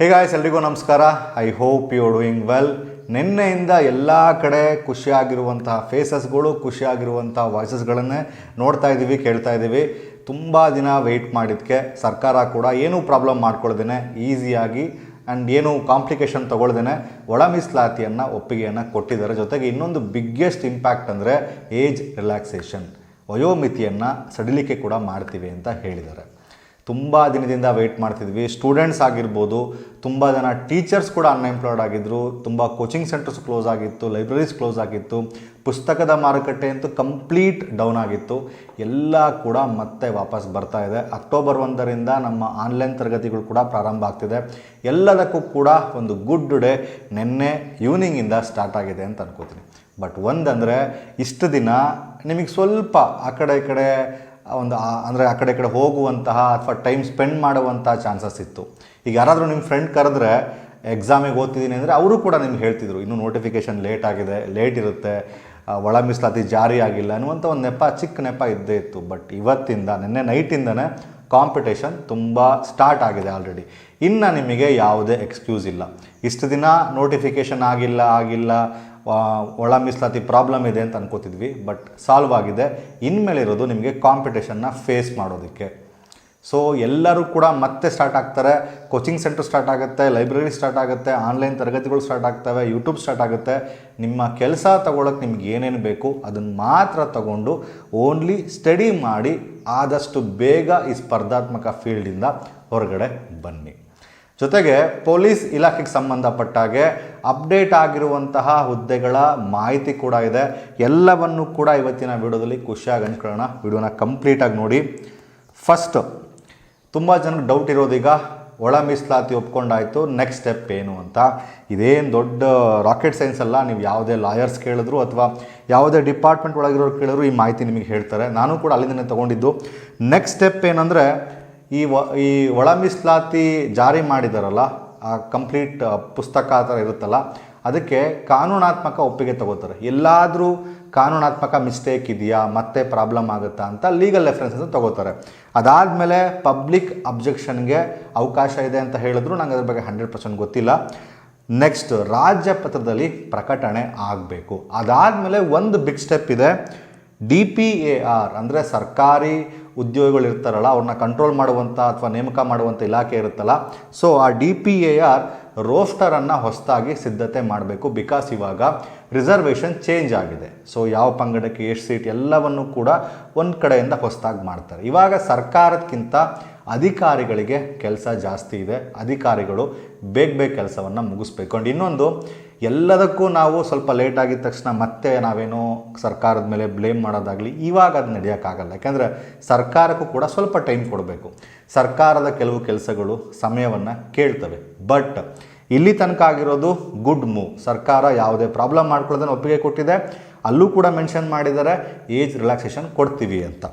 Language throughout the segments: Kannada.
ಹೇಗಾಯ್ಸ್ ಎಲ್ರಿಗೂ ನಮಸ್ಕಾರ. I hope you doing well ನಿನ್ನೆಯಿಂದ ಎಲ್ಲ ಕಡೆ ಖುಷಿಯಾಗಿರುವಂತಹ ಫೇಸಸ್ಗಳು ಖುಷಿಯಾಗಿರುವಂಥ ವಾಯ್ಸಸ್ಗಳನ್ನೇ ನೋಡ್ತಾ ಇದ್ದೀವಿ ಕೇಳ್ತಾ ಇದ್ದೀವಿ ತುಂಬ ದಿನ ವೆಯ್ಟ್ ಮಾಡಿದ್ದಕ್ಕೆ ಸರ್ಕಾರ ಕೂಡ ಏನೂ ಪ್ರಾಬ್ಲಮ್ ಮಾಡ್ಕೊಳ್ದೇನೆ ಈಸಿಯಾಗಿ ಆ್ಯಂಡ್ ಏನು ಕಾಂಪ್ಲಿಕೇಶನ್ ತೊಗೊಳ್ದೇನೆ, ಒಳ ಮೀಸಲಾತಿಯನ್ನು, ಒಪ್ಪಿಗೆಯನ್ನು ಕೊಟ್ಟಿದ್ದಾರೆ. ಜೊತೆಗೆ ಇನ್ನೊಂದು ಬಿಗ್ಗೆಸ್ಟ್ ಇಂಪ್ಯಾಕ್ಟ್ ಅಂದರೆ ಏಜ್ ರಿಲ್ಯಾಕ್ಸೇಷನ್ ವಯೋಮಿತಿಯನ್ನು ಸಡಿಲಿಕೆ ಕೂಡ ಮಾಡ್ತೀವಿ ಅಂತ ಹೇಳಿದ್ದಾರೆ. ತುಂಬ ದಿನದಿಂದ ವೆಯ್ಟ್ ಮಾಡ್ತಿದ್ವಿ. ಸ್ಟೂಡೆಂಟ್ಸ್ ಆಗಿರ್ಬೋದು, ತುಂಬ ಜನ ಟೀಚರ್ಸ್ ಕೂಡ ಅನ್ಎಂಪ್ಲಾಯ್ಡ್ ಆಗಿದ್ದರು ತುಂಬ ಕೋಚಿಂಗ್ ಸೆಂಟರ್ಸ್ ಕ್ಲೋಸ್ ಆಗಿತ್ತು ಲೈಬ್ರರೀಸ್ ಕ್ಲೋಸ್ ಆಗಿತ್ತು. ಪುಸ್ತಕದ ಮಾರುಕಟ್ಟೆ ಅಂತೂ ಕಂಪ್ಲೀಟ್ ಡೌನ್ ಆಗಿತ್ತು. ಎಲ್ಲ ಕೂಡ ಮತ್ತೆ ವಾಪಸ್ ಬರ್ತಾ ಇದೆ. ಅಕ್ಟೋಬರ್ ಒಂದರಿಂದ ನಮ್ಮ ಆನ್ಲೈನ್ ತರಗತಿಗಳು ಕೂಡ ಪ್ರಾರಂಭ ಆಗ್ತಿದೆ. ಎಲ್ಲದಕ್ಕೂ ಕೂಡ ಒಂದು ಗುಡ್ ಡೇ ನಿನ್ನೆ ಈವ್ನಿಂಗಿಂದ ಸ್ಟಾರ್ಟ್ ಆಗಿದೆ ಅಂತ ಅನ್ಕೋತೀನಿ. ಬಟ್ ಒಂದಂದರೆ, ಇಷ್ಟು ದಿನ ನಿಮಗೆ ಸ್ವಲ್ಪ ಆ ಕಡೆ ಈ ಕಡೆ ಒಂದು ಅಂದರೆ ಆ ಕಡೆ ಕಡೆ ಹೋಗುವಂತಹ ಅಥವಾ ಟೈಮ್ ಸ್ಪೆಂಡ್ ಮಾಡುವಂತಹ ಚಾನ್ಸಸ್ ಇತ್ತು. ಈಗ ಯಾರಾದರೂ ನಿಮ್ಮ ಫ್ರೆಂಡ್ ಕರೆದ್ರೆ ಎಕ್ಸಾಮಿಗೆ ಓದ್ತಿದ್ದೀನಿ ಅಂದರೆ ಅವರು ಕೂಡ ನಿಮ್ಗೆ ಹೇಳ್ತಿದ್ರು, ಇನ್ನೂ ನೋಟಿಫಿಕೇಷನ್ ಲೇಟ್ ಆಗಿದೆ ಲೇಟ್ ಇರುತ್ತೆ ಒಳ ಮೀಸಲಾತಿ ಜಾರಿ ಆಗಿಲ್ಲ ಅನ್ನುವಂಥ ಒಂದು ನೆಪ, ಚಿಕ್ಕ ನೆಪ ಇದ್ದೇ ಇತ್ತು. ಬಟ್ ಇವತ್ತಿಂದ, ನಿನ್ನೆ ನೈಟಿಂದನೇ ಕಾಂಪಿಟೇಷನ್ ತುಂಬ ಸ್ಟಾರ್ಟ್ ಆಗಿದೆ ಆಲ್ರೆಡಿ ಇನ್ನು ನಿಮಗೆ ಯಾವುದೇ ಎಕ್ಸ್ಕ್ಯೂಸ್ ಇಲ್ಲ. ಇಷ್ಟು ದಿನ ನೋಟಿಫಿಕೇಷನ್ ಆಗಿಲ್ಲ ಆಗಿಲ್ಲ ಒಳ ಮಿಸ್ಲಾತಿ ಪ್ರಾಬ್ಲಮ್ ಇದೆ ಅಂತ ಅನ್ಕೋತಿದ್ವಿ ಬಟ್ ಸಾಲ್ವ್ ಆಗಿದೆ. ಇನ್ಮೇಲೆ ಇರೋದು ನಿಮಗೆ ಕಾಂಪಿಟೇಷನ್ನ ಫೇಸ್ ಮಾಡೋದಕ್ಕೆ. ಸೊ ಎಲ್ಲರೂ ಕೂಡ ಮತ್ತೆ ಸ್ಟಾರ್ಟ್ ಆಗ್ತಾರೆ. ಕೋಚಿಂಗ್ ಸೆಂಟರ್ ಸ್ಟಾರ್ಟ್ ಆಗುತ್ತೆ ಲೈಬ್ರರಿ ಸ್ಟಾರ್ಟ್ ಆಗುತ್ತೆ ಆನ್ಲೈನ್ ತರಗತಿಗಳು ಸ್ಟಾರ್ಟ್ ಆಗ್ತವೆ ಯೂಟ್ಯೂಬ್ ಸ್ಟಾರ್ಟ್ ಆಗುತ್ತೆ. ನಿಮ್ಮ ಕೆಲಸ ತಗೊಳಕ್ಕೆ ನಿಮ್ಗೆ ಏನೇನು ಬೇಕು ಅದನ್ನು ಮಾತ್ರ ತಗೊಂಡು ಓನ್ಲಿ ಸ್ಟಡಿ ಮಾಡಿ ಆದಷ್ಟು ಬೇಗ ಈ ಸ್ಪರ್ಧಾತ್ಮಕ ಫೀಲ್ಡಿಂದ ಹೊರಗಡೆ ಬನ್ನಿ. ಜೊತೆಗೆ ಪೊಲೀಸ್ ಇಲಾಖೆಗೆ ಸಂಬಂಧಪಟ್ಟಾಗೆ ಅಪ್ಡೇಟ್ ಆಗಿರುವಂತಹ ಹುದ್ದೆಗಳ ಮಾಹಿತಿ ಕೂಡ ಇದೆ. ಎಲ್ಲವನ್ನು ಕೂಡ ಇವತ್ತಿನ ವಿಡಿಯೋದಲ್ಲಿ ಖುಷಿಯಾಗಿ ಹಂಚ್ಕೊಳ್ಳೋಣ ವಿಡಿಯೋನ ಕಂಪ್ಲೀಟಾಗಿ ನೋಡಿ. ಫಸ್ಟ್ ತುಂಬ ಜನಕ್ಕೆ ಡೌಟ್ ಇರೋದೀಗ ಒಳ ಮೀಸಲಾತಿ ಒಪ್ಕೊಂಡಾಯಿತು ನೆಕ್ಸ್ಟ್ ಸ್ಟೆಪ್ ಏನು ಅಂತ. ಇದೇನು ದೊಡ್ಡ ರಾಕೆಟ್ ಸೈನ್ಸ್ ಅಲ್ಲ, ನೀವು ಯಾವುದೇ ಲಾಯರ್ಸ್ ಕೇಳಿದ್ರು ಅಥವಾ ಯಾವುದೇ ಡಿಪಾರ್ಟ್ಮೆಂಟ್ ಒಳಗಿರೋರು ಕೇಳಿದ್ರು ಈ ಮಾಹಿತಿ ನಿಮಗೆ ಹೇಳ್ತಾರೆ. ನಾನು ಕೂಡ ಅಲ್ಲಿಂದನೇ ತೊಗೊಂಡಿದ್ದು. ನೆಕ್ಸ್ಟ್ ಸ್ಟೆಪ್ ಏನಂದರೆ, ಈ ವ, ಈ ಒಳ ಮೀಸಲಾತಿ ಜಾರಿ ಮಾಡಿದಾರಲ್ಲ, ಆ ಕಂಪ್ಲೀಟ್ ಪುಸ್ತಕ ಆ ಥರ ಇರುತ್ತಲ್ಲ ಅದಕ್ಕೆ ಕಾನೂನಾತ್ಮಕ ಒಪ್ಪಿಗೆ ತಗೋತಾರೆ. ಎಲ್ಲಾದರೂ ಕಾನೂನಾತ್ಮಕ ಮಿಸ್ಟೇಕ್ ಇದೆಯಾ, ಮತ್ತೆ ಪ್ರಾಬ್ಲಮ್ ಆಗುತ್ತಾ ಅಂತ ಲೀಗಲ್ ರೆಫರೆನ್ಸ್ ಅಂತ ತಗೋತಾರೆ. ಅದಾದಮೇಲೆ ಪಬ್ಲಿಕ್ ಅಬ್ಜೆಕ್ಷನ್ಗೆ ಅವಕಾಶ ಇದೆ ಅಂತ ಹೇಳಿದ್ರು, ನಂಗೆ ಅದ್ರ ಬಗ್ಗೆ ಹಂಡ್ರೆಡ್ ಪರ್ಸೆಂಟ್ ಗೊತ್ತಿಲ್ಲ. ನೆಕ್ಸ್ಟ್ ರಾಜ್ಯ ಪತ್ರದಲ್ಲಿ ಪ್ರಕಟಣೆ ಆಗಬೇಕು. ಅದಾದಮೇಲೆ ಒಂದು ಬಿಗ್ ಸ್ಟೆಪ್ ಇದೆ. ಡಿ ಪಿ ಎ ಆರ್ ಅಂದರೆ ಸರ್ಕಾರಿ ಉದ್ಯೋಗಿಗಳು ಇರ್ತಾರಲ್ಲ, ಅವ್ರನ್ನ ಕಂಟ್ರೋಲ್ ಮಾಡುವಂಥ ಅಥವಾ ನೇಮಕ ಮಾಡುವಂಥ ಇಲಾಖೆ ಇರುತ್ತಲ್ಲ ಸೊ ಆ ಡಿ ಪಿ ಎ ಆರ್ ರೋಸ್ಟರನ್ನು ಹೊಸದಾಗಿ ಸಿದ್ಧತೆ ಮಾಡಬೇಕು. ಬಿಕಾಸ್ ಇವಾಗ ರಿಸರ್ವೇಷನ್ ಚೇಂಜ್ ಆಗಿದೆ. ಸೊ ಯಾವ ಪಂಗಡಕ್ಕೆ ಎಷ್ಟು ಸೀಟ್ ಎಲ್ಲವನ್ನು ಕೂಡ ಒಂದು ಕಡೆಯಿಂದ ಹೊಸದಾಗಿ ಮಾಡ್ತಾರೆ. ಇವಾಗ ಸರ್ಕಾರಕ್ಕಿಂತ ಅಧಿಕಾರಿಗಳಿಗೆ ಕೆಲಸ ಜಾಸ್ತಿ ಇದೆ. ಅಧಿಕಾರಿಗಳು ಬೇಗ ಬೇಗ ಕೆಲಸವನ್ನು ಮುಗಿಸ್ಬೇಕು. ಅಂಡ್ ಇನ್ನೊಂದು, ಎಲ್ಲದಕ್ಕೂ ನಾವು ಸ್ವಲ್ಪ ಲೇಟ್ ಆಗಿದ ತಕ್ಷಣ ಮತ್ತೆ ನಾವೇನೋ ಸರ್ಕಾರದ ಮೇಲೆ ಬ್ಲೇಮ್ ಮಾಡೋದಾಗಲಿ ಇವಾಗ ಅದು ನಡೆಯೋಕ್ಕಾಗಲ್ಲ ಯಾಕೆಂದರೆ ಸರ್ಕಾರಕ್ಕೂ ಕೂಡ ಸ್ವಲ್ಪ ಟೈಮ್ ಕೊಡಬೇಕು. ಸರ್ಕಾರದ ಕೆಲವು ಕೆಲಸಗಳು ಸಮಯವನ್ನು ಕೇಳ್ತವೆ. ಬಟ್ ಇಲ್ಲಿ ತನಕ ಆಗಿರೋದು ಗುಡ್ ಮೂವ್ ಸರ್ಕಾರ ಯಾವುದೇ ಪ್ರಾಬ್ಲಮ್ ಮಾಡ್ಕೊಳ್ಳೋದನ್ನು ಒಪ್ಪಿಗೆ ಕೊಟ್ಟಿದೆ. ಅಲ್ಲೂ ಕೂಡ ಮೆನ್ಷನ್ ಮಾಡಿದ್ದಾರೆ ಏಜ್ ರಿಲ್ಯಾಕ್ಸೇಷನ್ ಕೊಡ್ತೀವಿ ಅಂತ.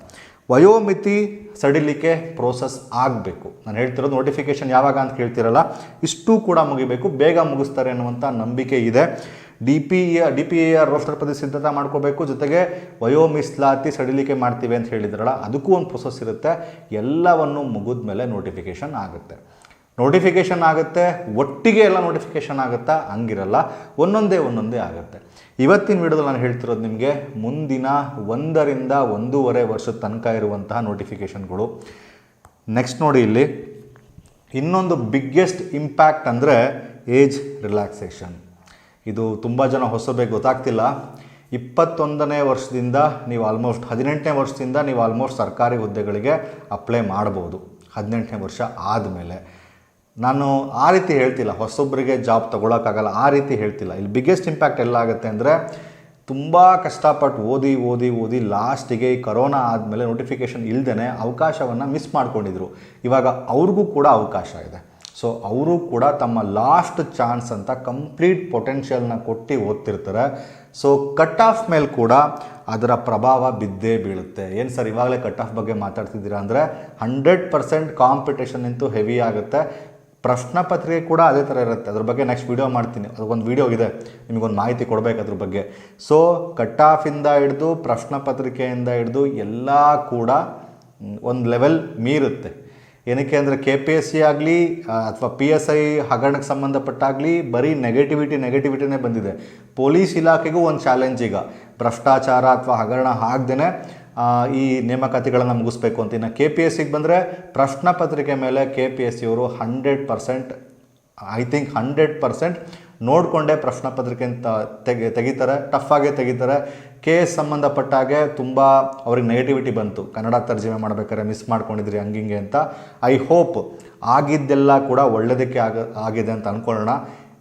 ವಯೋಮಿತಿ ಸಡಿಲಿಕೆ ಪ್ರೋಸೆಸ್ ಆಗಬೇಕು. ನಾನು ಹೇಳ್ತಿರೋದು ನೋಟಿಫಿಕೇಷನ್ ಯಾವಾಗ ಅಂತ ಕೇಳ್ತಿರಲ್ಲ, ಇಷ್ಟು ಕೂಡ ಮುಗಿಬೇಕು. ಬೇಗ ಮುಗಿಸ್ತಾರೆ ಅನ್ನುವಂಥ ನಂಬಿಕೆ ಇದೆ. D P D P A roster ಪದ ಸಿದ್ಧತೆ ಮಾಡ್ಕೋಬೇಕು. ಜೊತೆಗೆ ವಯೋ ಮೀಸಲಾತಿ ಸಡಿಲಿಕೆ ಮಾಡ್ತೀವಿ ಅಂತ ಹೇಳಿದ್ರಲ್ಲ, ಅದಕ್ಕೂ ಒಂದು ಪ್ರೊಸೆಸ್ ಇರುತ್ತೆ. ಎಲ್ಲವನ್ನು ಮುಗಿದ ಮೇಲೆ ನೋಟಿಫಿಕೇಷನ್ ಆಗುತ್ತೆ. ನೋಟಿಫಿಕೇಷನ್ ಆಗುತ್ತೆ, ಒಟ್ಟಿಗೆ ಎಲ್ಲ ನೋಟಿಫಿಕೇಷನ್ ಆಗುತ್ತಾ? ಹಂಗಿರಲ್ಲ. ಒಂದೊಂದೇ ಒಂದೊಂದೇ ಆಗುತ್ತೆ. ಇವತ್ತಿನ ವಿಡಿಯೋದಲ್ಲಿ ನಾನು ಹೇಳ್ತಿರೋದು ನಿಮಗೆ ಮುಂದಿನ ಒಂದರಿಂದ ಒಂದೂವರೆ ವರ್ಷದ ತನಕ ಇರುವಂತಹ ನೋಟಿಫಿಕೇಷನ್ಗಳು ನೆಕ್ಸ್ಟ್ ನೋಡಿ ಇಲ್ಲಿ. ಇನ್ನೊಂದು ಬಿಗ್ಗೆಸ್ಟ್ ಇಂಪ್ಯಾಕ್ಟ್ ಅಂದರೆ ಏಜ್ ರಿಲ್ಯಾಕ್ಸೇಷನ್ ಇದು ತುಂಬ ಜನ ಹೊಸಬೇಕು, ಗೊತ್ತಾಗ್ತಿಲ್ಲ. ಇಪ್ಪತ್ತೊಂದನೇ ವರ್ಷದಿಂದ ನೀವು ಆಲ್ಮೋಸ್ಟ್ ಹದಿನೆಂಟನೇ ವರ್ಷದಿಂದ ನೀವು ಆಲ್ಮೋಸ್ಟ್ ಸರ್ಕಾರಿ ಹುದ್ದೆಗಳಿಗೆ ಅಪ್ಲೈ ಮಾಡ್ಬೋದು. ಹದಿನೆಂಟನೇ ವರ್ಷ ಆದಮೇಲೆ. ನಾನು ಆ ರೀತಿ ಹೇಳ್ತಿಲ್ಲ ಹೊಸೊಬ್ಬರಿಗೆ ಜಾಬ್ ತೊಗೊಳಕ್ಕಾಗಲ್ಲ, ಆ ರೀತಿ ಹೇಳ್ತಿಲ್ಲ. ಇಲ್ಲಿ ಬಿಗ್ಗೆಸ್ಟ್ ಇಂಪ್ಯಾಕ್ಟ್ ಎಲ್ಲಾಗುತ್ತೆ ಅಂದರೆ ತುಂಬ ಕಷ್ಟಪಟ್ಟು ಓದಿ ಓದಿ ಓದಿ ಲಾಸ್ಟಿಗೆ ಈ ಕರೋನಾ ಆದಮೇಲೆ ನೋಟಿಫಿಕೇಷನ್ ಇಲ್ಲದೇ ಅವಕಾಶವನ್ನು ಮಿಸ್ ಮಾಡ್ಕೊಂಡಿದ್ರು. ಇವಾಗ ಅವ್ರಿಗೂ ಕೂಡ ಅವಕಾಶ ಇದೆ. ಸೊ ಅವರು ಕೂಡ ತಮ್ಮ ಲಾಸ್ಟ್ ಚಾನ್ಸ್ ಅಂತ ಕಂಪ್ಲೀಟ್ ಪೊಟೆನ್ಷಿಯಲ್ನ ಕೊಟ್ಟು ಓದ್ತಿರ್ತಾರೆ. ಸೊ ಕಟ್ ಆಫ್ ಮೇಲೆ ಕೂಡ ಅದರ ಪ್ರಭಾವ ಬಿದ್ದೇ ಬೀಳುತ್ತೆ. ಏನು ಸರ್, ಇವಾಗಲೇ ಕಟ್ ಆಫ್ ಬಗ್ಗೆ ಮಾತಾಡ್ತಿದ್ದೀರಾ ಅಂದರೆ ಹಂಡ್ರೆಡ್ ಪರ್ಸೆಂಟ್ ಕಾಂಪಿಟೇಷನ್ ಅಂತೂ ಹೆವಿ ಆಗುತ್ತೆ. ಪ್ರಶ್ನೆ ಪತ್ರಿಕೆ ಕೂಡ ಅದೇ ಥರ ಇರುತ್ತೆ. ಅದ್ರ ಬಗ್ಗೆ ನೆಕ್ಸ್ಟ್ ವೀಡಿಯೋ ಮಾಡ್ತೀನಿ. ಅದಕ್ಕೊಂದು ವೀಡಿಯೋ ಇದೆ ನಿಮಗೊಂದು ಮಾಹಿತಿ ಕೊಡಬೇಕು ಅದ್ರ ಬಗ್ಗೆ. ಸೊ ಕಟ್ ಆಫಿಂದ ಹಿಡಿದು, ಪ್ರಶ್ನೆ ಪತ್ರಿಕೆಯಿಂದ ಹಿಡಿದು ಎಲ್ಲ ಕೂಡ ಒಂದು ಲೆವೆಲ್ ಮೀರುತ್ತೆ. ಏನಕ್ಕೆ ಅಂದರೆ ಕೆ ಪಿ ಎಸ್ ಸಿ ಆಗಲಿ ಅಥವಾ ಪಿ ಎಸ್ ಐ ಹಗರಣಕ್ಕೆ ಸಂಬಂಧಪಟ್ಟಾಗಲಿ ಬರೀ ನೆಗೆಟಿವಿಟಿ ನೆಗೆಟಿವಿಟಿನೇ ಬಂದಿದೆ. ಪೊಲೀಸ್ ಇಲಾಖೆಗೂ ಒಂದು ಚಾಲೆಂಜ್ ಈಗ. ಭ್ರಷ್ಟಾಚಾರ ಅಥವಾ ಹಗರಣ ಆಗದೇ ಈ ನೇಮಕಾತಿಗಳನ್ನು ಮುಗಿಸ್ಬೇಕು ಅಂತ. ಇನ್ನು ಕೆ ಪಿ ಎಸ್ ಸಿಗೆ ಬಂದರೆ ಪ್ರಶ್ನೆ ಪತ್ರಿಕೆ ಮೇಲೆ K P S ಸಿಯವರು hundred percent I think hundred percent ನೋಡಿಕೊಂಡೇ ಪ್ರಶ್ನೆ ಪತ್ರಿಕೆ ಅಂತ ತೆಗೆ, ತೆಗಿತಾರೆ ಟಫಾಗೆ ತೆಗಿತಾರೆ. ಕೆ ಎಸ್ ಸಂಬಂಧಪಟ್ಟಾಗೆ ತುಂಬ ಅವ್ರಿಗೆ ನೆಗೆಟಿವಿಟಿ ಬಂತು. ಕನ್ನಡ ತರ್ಜಮೆ ಮಾಡ್ಬೇಕಾದ್ರೆ ಮಿಸ್ ಮಾಡ್ಕೊಂಡಿದ್ರಿ ಹಂಗಿಂಗೆ ಅಂತ. ಐ ಹೋಪ್ ಆಗಿದ್ದೆಲ್ಲ ಕೂಡ ಒಳ್ಳೆಯದಕ್ಕೆ ಆಗ, ಆಗಿದೆ ಅಂತ ಅಂದ್ಕೊಳ್ಳೋಣ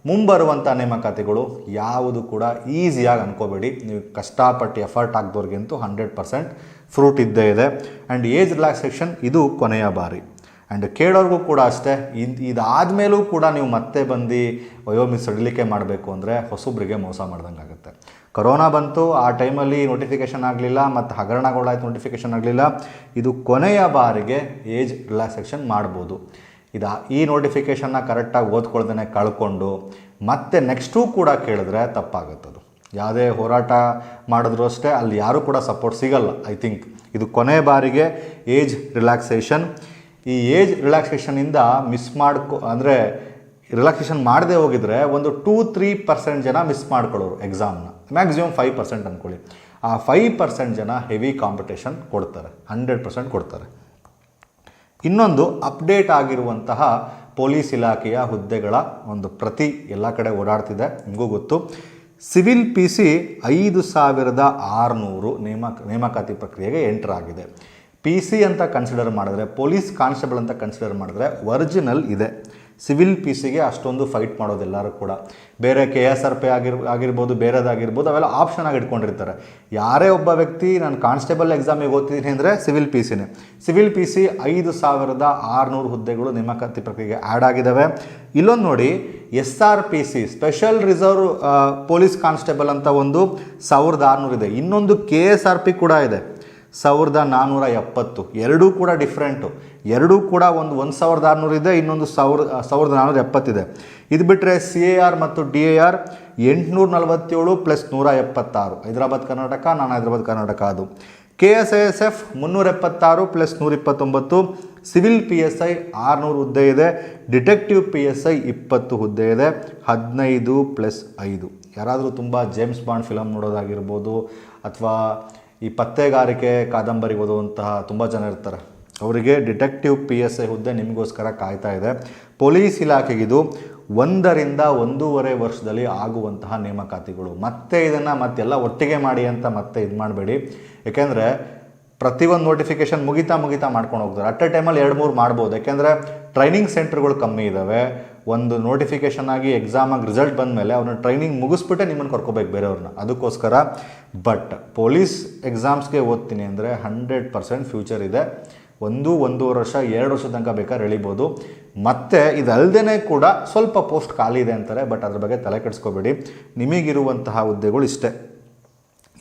ಮುಂಬರುವಂಥ ನೇಮಕಾತಿಗಳು ಯಾವುದು ಕೂಡ ಈಸಿಯಾಗಿ ಅನ್ಕೋಬೇಡಿ. ನೀವು ಕಷ್ಟಪಟ್ಟು ಎಫರ್ಟ್ ಹಾಕ್ದವ್ರಿಗಂತೂ ಹಂಡ್ರೆಡ್ ಪರ್ಸೆಂಟ್ ಫ್ರೂಟ್ ಇದ್ದೇ ಇದೆ. ಆ್ಯಂಡ್ ಏಜ್ ರಿಲ್ಯಾಕ್ಸೇಷನ್ ಇದು ಕೊನೆಯ ಬಾರಿ. ಆ್ಯಂಡ್ ಕೇಳೋರ್ಗೂ ಕೂಡ ಅಷ್ಟೇ ಇದು ಇದಾದಮೇಲೂ ಕೂಡ ನೀವು ಮತ್ತೆ ಬಂದು ವಯೋಮಿ ಸಡಿಲಿಕೆ ಮಾಡಬೇಕು ಅಂದರೆ ಹೊಸೊಬ್ಬರಿಗೆ ಮೋಸ ಮಾಡ್ದಂಗೆ ಆಗುತ್ತೆ ಕೊರೋನಾ ಬಂತು, ಆ ಟೈಮಲ್ಲಿ ನೋಟಿಫಿಕೇಷನ್ ಆಗಲಿಲ್ಲ, ಮತ್ತು ಹಗರಣಗಳಾಯ್ತು ನೋಟಿಫಿಕೇಷನ್ ಆಗಲಿಲ್ಲ. ಇದು ಕೊನೆಯ ಬಾರಿಗೆ ಏಜ್ ರಿಲ್ಯಾಕ್ಸೇಷನ್ ಮಾಡ್ಬೋದು. ಇದು, ಈ ನೋಟಿಫಿಕೇಷನ್ನ ಕರೆಕ್ಟಾಗಿ ಓದ್ಕೊಳ್ದೇ ಕಳ್ಕೊಂಡು ಮತ್ತೆ ನೆಕ್ಸ್ಟು ಕೂಡ ಕೇಳಿದ್ರೆ ತಪ್ಪಾಗುತ್ತದು. ಯಾವುದೇ ಹೋರಾಟ ಮಾಡಿದ್ರೂ ಅಷ್ಟೇ ಅಲ್ಲಿ ಯಾರೂ ಕೂಡ ಸಪೋರ್ಟ್ ಸಿಗಲ್ಲ. ಐ ಥಿಂಕ್ ಇದು ಕೊನೆ ಬಾರಿಗೆ ಏಜ್ ರಿಲ್ಯಾಕ್ಸೇಷನ್. ಈ ಏಜ್ ರಿಲ್ಯಾಕ್ಸೇಷನಿಂದ ಮಿಸ್ ಮಾಡ್ಕೊ, ಅಂದರೆ ರಿಲ್ಯಾಕ್ಸೇಷನ್ ಮಾಡದೆ ಹೋಗಿದ್ರೆ ಒಂದು ಟೂ, ತ್ರೀ ಪರ್ಸೆಂಟ್ ಜನ ಮಿಸ್ ಮಾಡ್ಕೊಳ್ಳೋರು ಎಕ್ಸಾಮ್ನ. ಮ್ಯಾಕ್ಸಿಮಮ್ ಫೈವ್ ಪರ್ಸೆಂಟ್ ಅಂದ್ಕೊಳ್ಳಿ ಆ ಫೈವ್ ಪರ್ಸೆಂಟ್ ಜನ ಹೆವಿ ಕಾಂಪಿಟೇಷನ್ ಕೊಡ್ತಾರೆ. ಹಂಡ್ರೆಡ್ ಪರ್ಸೆಂಟ್ ಕೊಡ್ತಾರೆ. ಇನ್ನೊಂದು ಅಪ್ಡೇಟ್ ಆಗಿರುವಂತಹ ಪೊಲೀಸ್ ಇಲಾಖೆಯ ಹುದ್ದೆಗಳ ಒಂದು ಪ್ರತಿ ಎಲ್ಲ ಕಡೆ ಓಡಾಡ್ತಿದೆ. ನಿಮಗೂ ಗೊತ್ತು. ಸಿವಿಲ್ ಪಿ ಸಿ ಐದು ಸಾವಿರದ ಆರುನೂರು ನೇಮಕ, ನೇಮಕಾತಿ ಪ್ರಕ್ರಿಯೆಗೆ ಎಂಟರ್ ಆಗಿದೆ. ಪಿ ಸಿ ಅಂತ ಕನ್ಸಿಡರ್ ಮಾಡಿದ್ರೆ, ಪೊಲೀಸ್ ಕಾನ್ಸ್ಟೇಬಲ್ ಅಂತ ಕನ್ಸಿಡರ್ ಮಾಡಿದ್ರೆ ಒರಿಜಿನಲ್ ಇದೆ. ಸಿವಿಲ್ ಪಿ ಸಿಗೆ ಅಷ್ಟೊಂದು ಫೈಟ್ ಮಾಡೋದು ಎಲ್ಲರೂ ಕೂಡ. ಬೇರೆ ಕೆ ಎಸ್ ಆರ್ ಪಿ ಆಗಿರ್, ಆಗಿರ್ಬೋದು, ಬೇರೆದಾಗಿರ್ಬೋದು, ಅವೆಲ್ಲ ಆಪ್ಷನ್ ಆಗಿ ಇಟ್ಕೊಂಡಿರ್ತಾರೆ. ಯಾರೇ ಒಬ್ಬ ವ್ಯಕ್ತಿ, ನಾನು ಕಾನ್ಸ್ಟೇಬಲ್ ಎಕ್ಸಾಮಿಗೆ ಓದ್ತಿದ್ದೀನಿ ಅಂದರೆ ಸಿವಿಲ್ ಪಿ ಸಿನೇ ಸಿವಿಲ್ ಪಿ ಸಿ ಐದು ಸಾವಿರದ ಆರುನೂರು ಹುದ್ದೆಗಳು ನೇಮಕಾತಿ ಪ್ರಕ್ರಿಯೆಗೆ ಆ್ಯಡ್ ಆಗಿದ್ದಾವೆ ಇಲ್ಲೊಂದು ನೋಡಿ, S R P C special reserve police constable ಅಂತ ಒಂದು ಸಾವಿರದ ಆರುನೂರು ಇದೆ. ಇನ್ನೊಂದು ಕೆ ಎಸ್ ಆರ್ ಪಿ ಕೂಡ ಇದೆ. ಸಾವಿರದ ನಾನ್ನೂರ ಎಪ್ಪತ್ತು. ಎರಡೂ ಕೂಡ ಡಿಫ್ರೆಂಟು ಎರಡೂ ಕೂಡ ಒಂದು ಒಂದು ಸಾವಿರದ ಆರುನೂರು ಇದೆ, ಇನ್ನೊಂದು ಸಾವಿರ ಸಾವಿರದ ನಾನ್ನೂರ ಎಪ್ಪತ್ತಿದೆ. ಇದು ಬಿಟ್ಟರೆ ಸಿ ಎ ಆರ್ ಮತ್ತು ಡಿ ಎ ಆರ್ ಎಂಟುನೂರ ನಲವತ್ತೇಳು ಪ್ಲಸ್ ನೂರ ಎಪ್ಪತ್ತಾರು ಹೈದರಾಬಾದ್, ಕರ್ನಾಟಕ, ನಾನು ಹೈದರಾಬಾದ್, ಕರ್ನಾಟಕ ಅದು. K S I S F ಮುನ್ನೂರ ಎಪ್ಪತ್ತಾರು ಪ್ಲಸ್ ನೂರ ಇಪ್ಪತ್ತೊಂಬತ್ತು ಸಿವಿಲ್ ಪಿ ಎಸ್ ಐ ಆರುನೂರು ಹುದ್ದೆ ಇದೆ. ಡಿಟೆಕ್ಟಿವ್ ಪಿ ಎಸ್ ಐ ಇಪ್ಪತ್ತು ಹುದ್ದೆ ಇದೆ. ಹದಿನೈದು ಪ್ಲಸ್ ಐದು. ಯಾರಾದರೂ ತುಂಬ ಜೇಮ್ಸ್ ಬಾಂಡ್ ಫಿಲಮ್ ನೋಡೋದಾಗಿರ್ಬೋದು, ಅಥವಾ ಈ ಪತ್ತೆಗಾರಿಕೆ ಕಾದಂಬರಿ ಓದುವಂತಹ ತುಂಬ ಜನ ಇರ್ತಾರೆ. ಅವರಿಗೆ ಡಿಟೆಕ್ಟಿವ್ ಪಿ ಎಸ್ ಐ ಹುದ್ದೆ ನಿಮಗೋಸ್ಕರ ಕಾಯ್ತಾ ಇದೆ. ಪೊಲೀಸ್ ಇಲಾಖೆಗಿದು ಒಂದರಿಂದ ಒಂದೂವರೆ ವರ್ಷದಲ್ಲಿ ಆಗುವಂತಹ ನೇಮಕಾತಿಗಳು. ಮತ್ತೆ ಇದನ್ನು ಮತ್ತೆಲ್ಲ ಒಟ್ಟಿಗೆ ಮಾಡಿ ಅಂತ ಮತ್ತೆ ಇದು ಮಾಡಬೇಡಿ. ಏಕೆಂದರೆ ಪ್ರತಿಯೊಂದು ನೋಟಿಫಿಕೇಷನ್ ಮುಗಿತಾ ಮುಗಿತಾ ಮಾಡ್ಕೊಂಡು ಹೋಗ್ತಾರೆ. ಅಟ್ ಎ ಟೈಮಲ್ಲಿ ಎರಡು ಮೂರು ಮಾಡ್ಬೋದು. ಯಾಕೆಂದರೆ ಟ್ರೈನಿಂಗ್ ಸೆಂಟರ್ಗಳು ಕಮ್ಮಿ ಇದ್ದಾವೆ ಒಂದು ನೋಟಿಫಿಕೇಷನ್ ಆಗಿ ಎಕ್ಸಾಮಾಗಿ ರಿಸಲ್ಟ್ ಬಂದ ಮೇಲೆ ಅವ್ರನ್ನ ಟ್ರೈನಿಂಗ್ ಮುಗಿಸ್ಬಿಟ್ಟೆ ನಿಮ್ಮನ್ನು ಕರ್ಕೋಬೇಕು ಬೇರೆಯವ್ರನ್ನ. ಅದಕ್ಕೋಸ್ಕರ ಬಟ್ ಪೊಲೀಸ್ ಎಕ್ಸಾಮ್ಸ್ಗೆ ಓದ್ತೀನಿ ಅಂದರೆ ಹಂಡ್ರೆಡ್ ಪರ್ಸೆಂಟ್ ಫ್ಯೂಚರ್ ಇದೆ. ಒಂದು, ಒಂದೂವರೆ ವರ್ಷ, ಎರಡು ವರ್ಷದ ತನಕ ಬೇಕಾದ್ರೆ ಎಳಿಬೋದು. ಮತ್ತು ಇದಲ್ದೇ ಕೂಡ ಸ್ವಲ್ಪ ಪೋಸ್ಟ್ ಖಾಲಿ ಇದೆ ಅಂತಾರೆ ಬಟ್ ಅದ್ರ ಬಗ್ಗೆ ತಲೆ ಕೆಡಿಸ್ಕೋಬೇಡಿ. ನಿಮಗಿರುವಂತಹ ಹುದ್ದೆಗಳು ಇಷ್ಟೇ.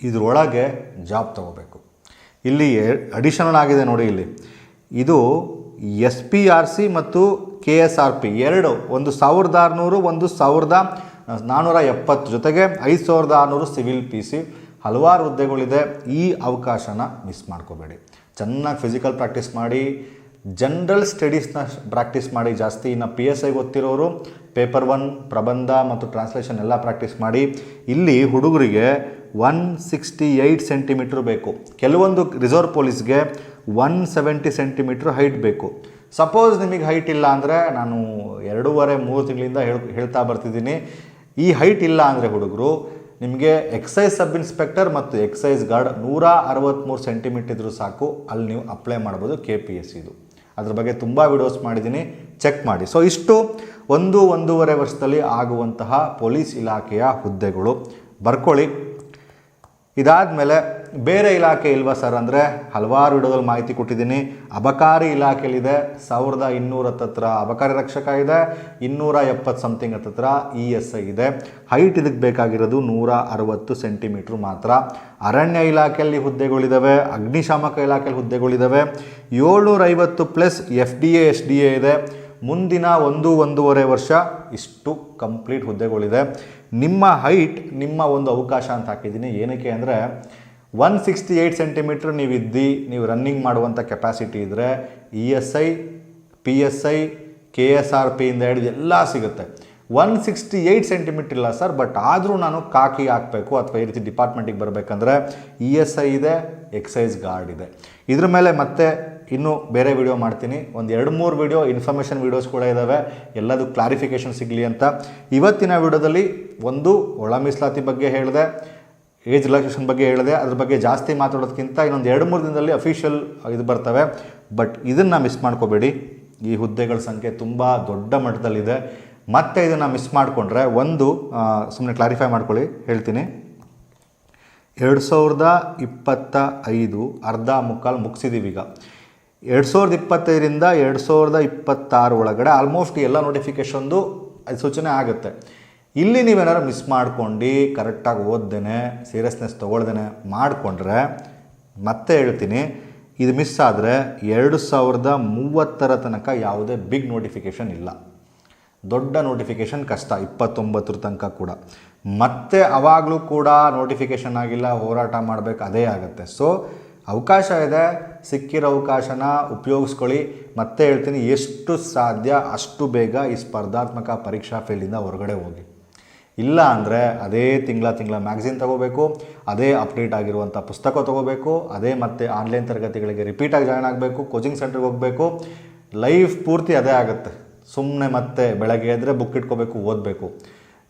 ಇದರೊಳಗೆ ಜಾಬ್ ತಗೋಬೇಕು. ಇಲ್ಲಿ ಅಡಿಷನಲ್ ಆಗಿದೆ ನೋಡಿ ಇಲ್ಲಿ. ಇದು ಎಸ್ ಪಿ ಆರ್ ಸಿ ಮತ್ತು ಕೆ ಎಸ್ ಆರ್ ಪಿ ಎರಡು, ಒಂದು ಸಾವಿರದ ಆರುನೂರು, ಒಂದು ಸಾವಿರದ ನಾನ್ನೂರ ಎಪ್ಪತ್ತು ಜೊತೆಗೆ ಐದು ಸಾವಿರದ ಆರುನೂರು ಸಿವಿಲ್ ಪಿ ಸಿ ಹಲವಾರು ಹುದ್ದೆಗಳಿದೆ. ಈ ಅವಕಾಶನ ಮಿಸ್ ಮಾಡ್ಕೋಬೇಡಿ. ಚೆನ್ನಾಗಿ ಫಿಸಿಕಲ್ ಪ್ರಾಕ್ಟೀಸ್ ಮಾಡಿ. ಜನರಲ್ ಸ್ಟಡೀಸ್ನ ಪ್ರಾಕ್ಟೀಸ್ ಮಾಡಿ. ಜಾಸ್ತಿ ಇನ್ನು ಪಿ ಎಸ್ ಐ ಗೊತ್ತಿರೋರು ಪೇಪರ್ ಒನ್ ಪ್ರಬಂಧ ಮತ್ತು ಟ್ರಾನ್ಸ್ಲೇಷನ್ ಎಲ್ಲ ಪ್ರಾಕ್ಟೀಸ್ ಮಾಡಿ. ಇಲ್ಲಿ ಹುಡುಗರಿಗೆ ಒನ್ ಸಿಕ್ಸ್ಟಿ ಏಯ್ಟ್ ಸೆಂಟಿಮೀಟ್ರ್ ಬೇಕು. ಕೆಲವೊಂದು ರಿಸರ್ವ್ ಪೊಲೀಸ್ಗೆ ಒನ್ ಸೆವೆಂಟಿ ಸೆಂಟಿಮೀಟ್ರ್ ಹೈಟ್ ಬೇಕು. ಸಪೋಸ್ ನಿಮಗೆ ಹೈಟ್ ಇಲ್ಲ ಅಂದರೆ ನಾನು ಎರಡೂವರೆ, ಮೂರು ತಿಂಗಳಿಂದ ಹೇಳ್, ಹೇಳ್ತಾ ಬರ್ತಿದ್ದೀನಿ. ಈ ಹೈಟ್ ಇಲ್ಲ ಅಂದರೆ ಹುಡುಗರು, ನಿಮಗೆ ಎಕ್ಸೈಸ್ ಸಬ್ ಇನ್ಸ್ಪೆಕ್ಟರ್ ಮತ್ತು ಎಕ್ಸೈಸ್ ಗಾರ್ಡ್ ನೂರ ಅರವತ್ತ್ಮೂರು ಸೆಂಟಿಮೀಟರ್ ಇದ್ದರೂ ಸಾಕು. ಅಲ್ಲಿ ನೀವು ಅಪ್ಲೈ ಮಾಡ್ಬೋದು ಕೆ ಪಿ ಎಸ್ ಇದು. ಅದ್ರ ಬಗ್ಗೆ ತುಂಬ ವಿಡಿಯೋಸ್ ಮಾಡಿದ್ದೀನಿ. ಚೆಕ್ ಮಾಡಿ. ಸೊ ಇಷ್ಟು ಒಂದು, ಒಂದೂವರೆ ವರ್ಷದಲ್ಲಿ ಆಗುವಂತಹ ಪೊಲೀಸ್ ಇಲಾಖೆಯ ಹುದ್ದೆಗಳು. ಬರ್ಕೊಳ್ಳಿ. ಇದಾದಮೇಲೆ ಬೇರೆ ಇಲಾಖೆ ಇಲ್ವಾ ಸರ್ ಅಂದರೆ ಹಲವಾರು ವಿಡಿಯೋದಲ್ಲಿ ಮಾಹಿತಿ ಕೊಟ್ಟಿದ್ದೀನಿ. ಅಬಕಾರಿ ಇಲಾಖೆಯಲ್ಲಿದೆ ಸಾವಿರದ ಇನ್ನೂರ ಹತ್ತತ್ರ ಅಬಕಾರಿ ರಕ್ಷಕ ಇದೆ, ಇನ್ನೂರ ಎಪ್ಪತ್ತು ಸಮಥಿಂಗ್ ಹತ್ತತ್ರ ಇ ಎಸ್ ಐ ಇದೆ. ಹೈಟ್ ಇದಕ್ಕೆ ಬೇಕಾಗಿರೋದು ನೂರ ಅರವತ್ತು ಸೆಂಟಿಮೀಟ್ರ್ ಮಾತ್ರ. ಅರಣ್ಯ ಇಲಾಖೆಯಲ್ಲಿ ಹುದ್ದೆಗಳಿದ್ದಾವೆ ಅಗ್ನಿಶಾಮಕ ಇಲಾಖೆಯಲ್ಲಿ ಹುದ್ದೆಗಳಿದ್ದಾವೆ ಏಳ್ನೂರ ಐವತ್ತು plus F D A, S D A ಇದೆ. ಮುಂದಿನ ಒಂದು, ಒಂದೂವರೆ ವರ್ಷ ಇಷ್ಟು ಕಂಪ್ಲೀಟ್ ಹುದ್ದೆಗಳಿದೆ. ನಿಮ್ಮ ಹೈಟ್ ನಿಮ್ಮ ಒಂದು ಅವಕಾಶ ಅಂತ ಹಾಕಿದ್ದೀನಿ. ಏನಕ್ಕೆ ಅಂದರೆ ಒನ್ ಸಿಕ್ಸ್ಟಿ ಏಯ್ಟ್ ಸೆಂಟಿಮೀಟ್ರ್ ನೀವು ಇದ್ದು ನೀವು ರನ್ನಿಂಗ್ ಮಾಡುವಂಥ ಕೆಪಾಸಿಟಿ ಇದ್ದರೆ E S I P S I K S R ಪಿಯಿಂದ ಹಿಡಿದು ಎಲ್ಲ ಸಿಗುತ್ತೆ. ಒನ್ ಸಿಕ್ಸ್ಟಿ ಏಯ್ಟ್ ಸೆಂಟಿಮೀಟ್ರ್ ಇಲ್ಲ ಸರ್ ಬಟ್ ಆದರೂ ನಾನು ಕಾಕಿ ಹಾಕಬೇಕು ಅಥವಾ ಈ ರೀತಿ ಡಿಪಾರ್ಟ್ಮೆಂಟಿಗೆ ಬರಬೇಕಂದ್ರೆ ಇ ಎಸ್ ಐ ಇದೆ ಎಕ್ಸೈಸ್ ಗಾರ್ಡ್ ಇದೆ. ಇದ್ರ ಮೇಲೆ ಮತ್ತೆ ಇನ್ನೂ ಬೇರೆ ವಿಡಿಯೋ ಮಾಡ್ತೀನಿ. ಒಂದು ಎರಡು ಮೂರು ವಿಡಿಯೋ ಇನ್ಫಾರ್ಮೇಷನ್ ವೀಡಿಯೋಸ್ ಕೂಡ ಇದ್ದಾವೆ ಎಲ್ಲದೂ ಕ್ಲಾರಿಫಿಕೇಷನ್ ಸಿಗಲಿ ಅಂತ. ಇವತ್ತಿನ ವಿಡಿಯೋದಲ್ಲಿ ಒಂದು ಒಳ ಮೀಸಲಾತಿ ಬಗ್ಗೆ ಹೇಳಿದೆ. ಏಜ್ ರಿಲ್ಯಾಕ್ಸೇಷನ್ ಬಗ್ಗೆ ಹೇಳಿದೆ. ಅದ್ರ ಬಗ್ಗೆ ಜಾಸ್ತಿ ಮಾತಾಡೋದಕ್ಕಿಂತ ಇನ್ನೊಂದು ಎರಡು ಮೂರು ದಿನದಲ್ಲಿ ಅಫಿಷಿಯಲ್ ಇದು ಬರ್ತವೆ. ಬಟ್ ಇದನ್ನು ಮಿಸ್ ಮಾಡ್ಕೋಬೇಡಿ. ಈ ಹುದ್ದೆಗಳ ಸಂಖ್ಯೆ ತುಂಬ ದೊಡ್ಡ ಮಟ್ಟದಲ್ಲಿದೆ. ಮತ್ತೆ ಇದನ್ನು ಮಿಸ್ ಮಾಡಿಕೊಂಡ್ರೆ ಒಂದು ಸುಮ್ಮನೆ ಕ್ಲಾರಿಫೈ ಮಾಡ್ಕೊಳ್ಳಿ. ಹೇಳ್ತೀನಿ. ಎರಡು ಸಾವಿರದ ಇಪ್ಪತ್ತ ಐದು ಅರ್ಧ ಮುಕ್ಕಾಲು ಮುಗಿಸಿದ್ದೀವಿ ಈಗ. ಎರಡು ಸಾವಿರದ ಇಪ್ಪತ್ತೈದರಿಂದ ಎರಡು ಸಾವಿರದ ಇಪ್ಪತ್ತಾರು ಒಳಗಡೆ ಆಲ್ಮೋಸ್ಟ್ ಎಲ್ಲ ನೋಟಿಫಿಕೇಷನ್ದು ಸೂಚನೆ ಆಗುತ್ತೆ. ಇಲ್ಲಿ ನೀವೇನಾದ್ರು ಮಿಸ್ ಮಾಡ್ಕೊಂಡು ಕರೆಕ್ಟಾಗಿ ಓದ್ದೇನೆ ಸೀರಿಯಸ್ನೆಸ್ ತೊಗೊಳ್ದೇನೆ ಮಾಡಿಕೊಂಡ್ರೆ, ಮತ್ತೆ ಹೇಳ್ತೀನಿ, ಇದು ಮಿಸ್ ಆದರೆ ಎರಡು ಸಾವಿರದ ಮೂವತ್ತರ ತನಕ ಯಾವುದೇ ಬಿಗ್ ನೋಟಿಫಿಕೇಷನ್ ಇಲ್ಲ. ದೊಡ್ಡ ನೋಟಿಫಿಕೇಷನ್ ಕಷ್ಟ, ಇಪ್ಪತ್ತೊಂಬತ್ತರ ತನಕ ಕೂಡ. ಮತ್ತೆ ಅವಾಗಲೂ ಕೂಡ ನೋಟಿಫಿಕೇಷನ್ ಆಗಿಲ್ಲ, ಹೋರಾಟ ಮಾಡಬೇಕು, ಅದೇ ಆಗುತ್ತೆ. ಸೊ ಅವಕಾಶ ಇದೆ, ಸಿಕ್ಕಿರೋ ಅವಕಾಶನ ಉಪಯೋಗಿಸ್ಕೊಳ್ಳಿ. ಮತ್ತೆ ಹೇಳ್ತೀನಿ, ಎಷ್ಟು ಸಾಧ್ಯ, ಅಷ್ಟು ಬೇಗ ಈ ಸ್ಪರ್ಧಾತ್ಮಕ ಪರೀಕ್ಷಾ ಫೀಲ್ಡಿಂದ ಹೊರಗಡೆ ಹೋಗಿ. ಇಲ್ಲ ಅಂದರೆ ಅದೇ ತಿಂಗಳ ತಿಂಗಳ ಮ್ಯಾಗ್ಝಿನ್ ತೊಗೋಬೇಕು, ಅದೇ ಅಪ್ಡೇಟ್ ಆಗಿರುವಂಥ ಪುಸ್ತಕ ತೊಗೋಬೇಕು, ಅದೇ ಮತ್ತೆ ಆನ್ಲೈನ್ ತರಗತಿಗಳಿಗೆ ರಿಪೀಟಾಗಿ ಜಾಯ್ನ್ ಆಗಬೇಕು ಕೋಚಿಂಗ್ ಸೆಂಟ್ರಿಗೆ ಹೋಗಬೇಕು ಲೈಫ್ ಪೂರ್ತಿ ಅದೇ ಆಗುತ್ತೆ. ಸುಮ್ಮನೆ ಮತ್ತೆ ಬೆಳಗ್ಗೆ ಎದ್ರೆ ಬುಕ್ ಇಟ್ಕೋಬೇಕು, ಓದಬೇಕು.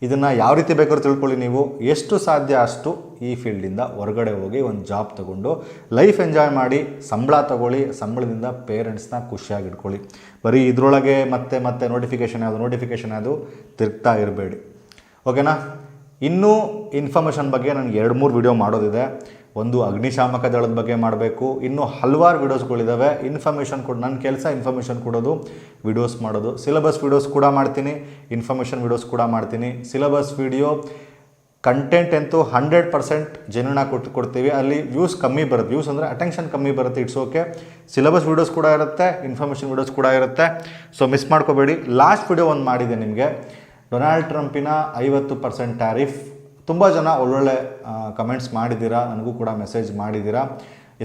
ಇದನ್ನು ಯಾವ ರೀತಿ ಬೇಕಾದ್ರೂ ತಿಳ್ಕೊಳ್ಳಿ ನೀವು. ಎಷ್ಟು ಸಾಧ್ಯ ಅಷ್ಟು ಈ ಫೀಲ್ಡಿಂದ ಹೊರಗಡೆ ಹೋಗಿ ಒಂದು ಜಾಬ್ ತಗೊಂಡು ಲೈಫ್ ಎಂಜಾಯ್ ಮಾಡಿ, ಸಂಬಳ ತಗೊಳ್ಳಿ, ಸಂಬಳದಿಂದ ಪೇರೆಂಟ್ಸ್ನ ಖುಷಿಯಾಗಿ ಇಟ್ಕೊಳ್ಳಿ. ಬರೀ ಇದರೊಳಗೆ ಮತ್ತೆ ಮತ್ತೆ ನೋಟಿಫಿಕೇಷನ್ ಯಾವುದು ನೋಟಿಫಿಕೇಷನ್ ಯಾವುದು ತಿರುಗ್ತಾ ಇರಬೇಡಿ. ಓಕೆನಾ? ಇನ್ನೂ ಇನ್ಫಾರ್ಮೇಷನ್ ಬಗ್ಗೆ ನನಗೆ ಎರಡು ಮೂರು ವಿಡಿಯೋ ಮಾಡೋದಿದೆ. ಒಂದು ಅಗ್ನಿಶಾಮಕ ದಳದ ಬಗ್ಗೆ ಮಾಡಬೇಕು. ಇನ್ನೂ ಹಲವಾರು ವಿಡಿಯೋಸ್ಗಳಿದ್ದಾವೆ ಇನ್ಫಾರ್ಮೇಷನ್ ಕೊಡು ನನ್ನ ಕೆಲಸ ಇನ್ಫಾರ್ಮೇಷನ್ ಕೊಡೋದು ವಿಡಿಯೋಸ್ ಮಾಡೋದು. ಸಿಲೆಬಸ್ ವಿಡಿಯೋಸ್ ಕೂಡ ಮಾಡ್ತೀನಿ. ಇನ್ಫಾರ್ಮೇಷನ್ ವಿಡಿಯೋಸ್ ಕೂಡ ಮಾಡ್ತೀನಿ. ಸಿಲೆಬಸ್ ವಿಡಿಯೋ ಕಂಟೆಂಟ್ ಅಂತೂ ಹಂಡ್ರೆಡ್ ಪರ್ಸೆಂಟ್ ಜನನ ಕೊಟ್ಟು ಕೊಡ್ತೀವಿ. ಅಲ್ಲಿ ವ್ಯೂಸ್ ಕಮ್ಮಿ ಬರುತ್ತೆ. ವ್ಯೂಸ್ ಅಂದರೆ ಅಟೆನ್ಷನ್ ಕಮ್ಮಿ ಬರುತ್ತೆ. ಇಟ್ಸ್ ಓಕೆ ಸಿಲೆಬಸ್ ವಿಡಿಯೋಸ್ ಕೂಡ ಇರುತ್ತೆ. ಇನ್ಫಾರ್ಮೇಷನ್ ವೀಡಿಯೋಸ್ ಕೂಡ ಇರುತ್ತೆ. ಸೊ ಮಿಸ್ ಮಾಡ್ಕೋಬೇಡಿ. ಲಾಸ್ಟ್ ವಿಡಿಯೋ ಒಂದು ಮಾಡಿದೆ ನಿಮಗೆ. ಡೊನಾಲ್ಡ್ ಟ್ರಂಪಿನ ಐವತ್ತು ಪರ್ಸೆಂಟ್ ಟ್ಯಾರಿಫ್. ತುಂಬ ಜನ ಒಳ್ಳೊಳ್ಳೆ ಕಮೆಂಟ್ಸ್ ಮಾಡಿದ್ದೀರಾ? ನನಗೂ ಕೂಡ ಮೆಸೇಜ್ ಮಾಡಿದ್ದೀರಾ?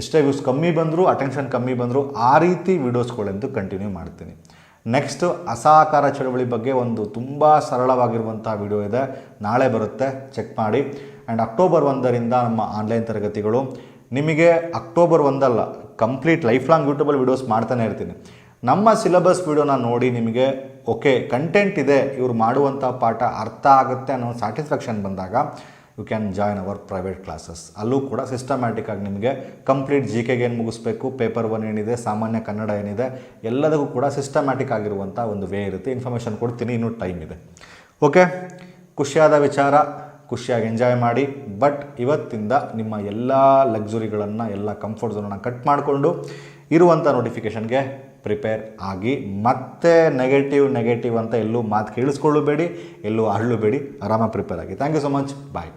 ಎಷ್ಟೇ ವ್ಯೂಸ್ ಕಮ್ಮಿ ಬಂದರೂ ಅಟೆನ್ಷನ್ ಕಮ್ಮಿ ಬಂದರೂ ಆ ರೀತಿ ವೀಡಿಯೋಸ್ಗಳೆಂದು ಕಂಟಿನ್ಯೂ ಮಾಡ್ತೀನಿ. ನೆಕ್ಸ್ಟ್ ಅಸಹಕಾರ ಚಳವಳಿ ಬಗ್ಗೆ ಒಂದು ತುಂಬ ಸರಳವಾಗಿರುವಂಥ ವಿಡಿಯೋ ಇದೆ. ನಾಳೆ ಬರುತ್ತೆ ಚೆಕ್ ಮಾಡಿ. ಆ್ಯಂಡ್ ಅಕ್ಟೋಬರ್ ಒಂದರಿಂದ ನಮ್ಮ ಆನ್ಲೈನ್ ತರಗತಿಗಳು. ನಿಮಗೆ ಅಕ್ಟೋಬರ್ ಒಂದಲ್ಲ ಕಂಪ್ಲೀಟ್ ಲೈಫ್ ಲಾಂಗ್ ಯೂಟ್ಯೂಬಲ್ಲಿ ವೀಡಿಯೋಸ್ ಮಾಡ್ತಾನೆ ಇರ್ತೀನಿ. ನಮ್ಮ ಸಿಲೆಬಸ್ ವೀಡಿಯೋನ ನೋಡಿ ನಿಮಗೆ ಓಕೆ ಕಂಟೆಂಟ್ ಇದೆ, ಇವ್ರು ಮಾಡುವಂಥ ಪಾಠ ಅರ್ಥ ಆಗುತ್ತೆ ಅನ್ನೋ ಸ್ಯಾಟಿಸ್ಫ್ಯಾಕ್ಷನ್ ಬಂದಾಗ you can join our private classes ಅಲ್ಲೂ ಕೂಡ ಸಿಸ್ಟಮ್ಯಾಟಿಕ್ಕಾಗಿ ನಿಮಗೆ ಕಂಪ್ಲೀಟ್ ಜಿ ಕೆಗೆ ಏನು ಮುಗಿಸ್ಬೇಕು ಪೇಪರ್ ಒನ್ ಏನಿದೆ, ಸಾಮಾನ್ಯ ಕನ್ನಡ ಏನಿದೆ, ಎಲ್ಲದಕ್ಕೂ ಕೂಡ ಸಿಸ್ಟಮ್ಯಾಟಿಕ್ ಆಗಿರುವಂಥ ಒಂದು ವೇ ಇರುತ್ತೆ. ಇನ್ಫಾರ್ಮೇಷನ್ ಕೊಡ್ತೀನಿ, ಇನ್ನೂ ಟೈಮ್ ಇದೆ. ಓಕೆ, ಖುಷಿಯಾದ ವಿಚಾರ, ಖುಷಿಯಾಗಿ ಎಂಜಾಯ್ ಮಾಡಿ ಬಟ್ ಇವತ್ತಿಂದ ನಿಮ್ಮ ಎಲ್ಲ ಲಗ್ಸುರಿಗಳನ್ನು ಎಲ್ಲ ಕಂಫರ್ಟ್ ಝೋನನ್ನು ಕಟ್ ಮಾಡಿಕೊಂಡು ಇರುವಂಥ ನೋಟಿಫಿಕೇಷನ್ಗೆ ಪ್ರಿಪೇರ್ ಆಗಿ ಮತ್ತೆ ನೆಗೆಟಿವ್ ನೆಗೆಟಿವ್ ಅಂತ ಎಲ್ಲೂ ಮಾತು ಕೇಳಿಸ್ಕೊಳ್ಳಬೇಡಿ, ಎಲ್ಲೂ ಅರಳಬೇಡಿ. ಆರಾಮಾಗಿ ಪ್ರಿಪೇರ್ ಆಗಿ. Thank you so much bye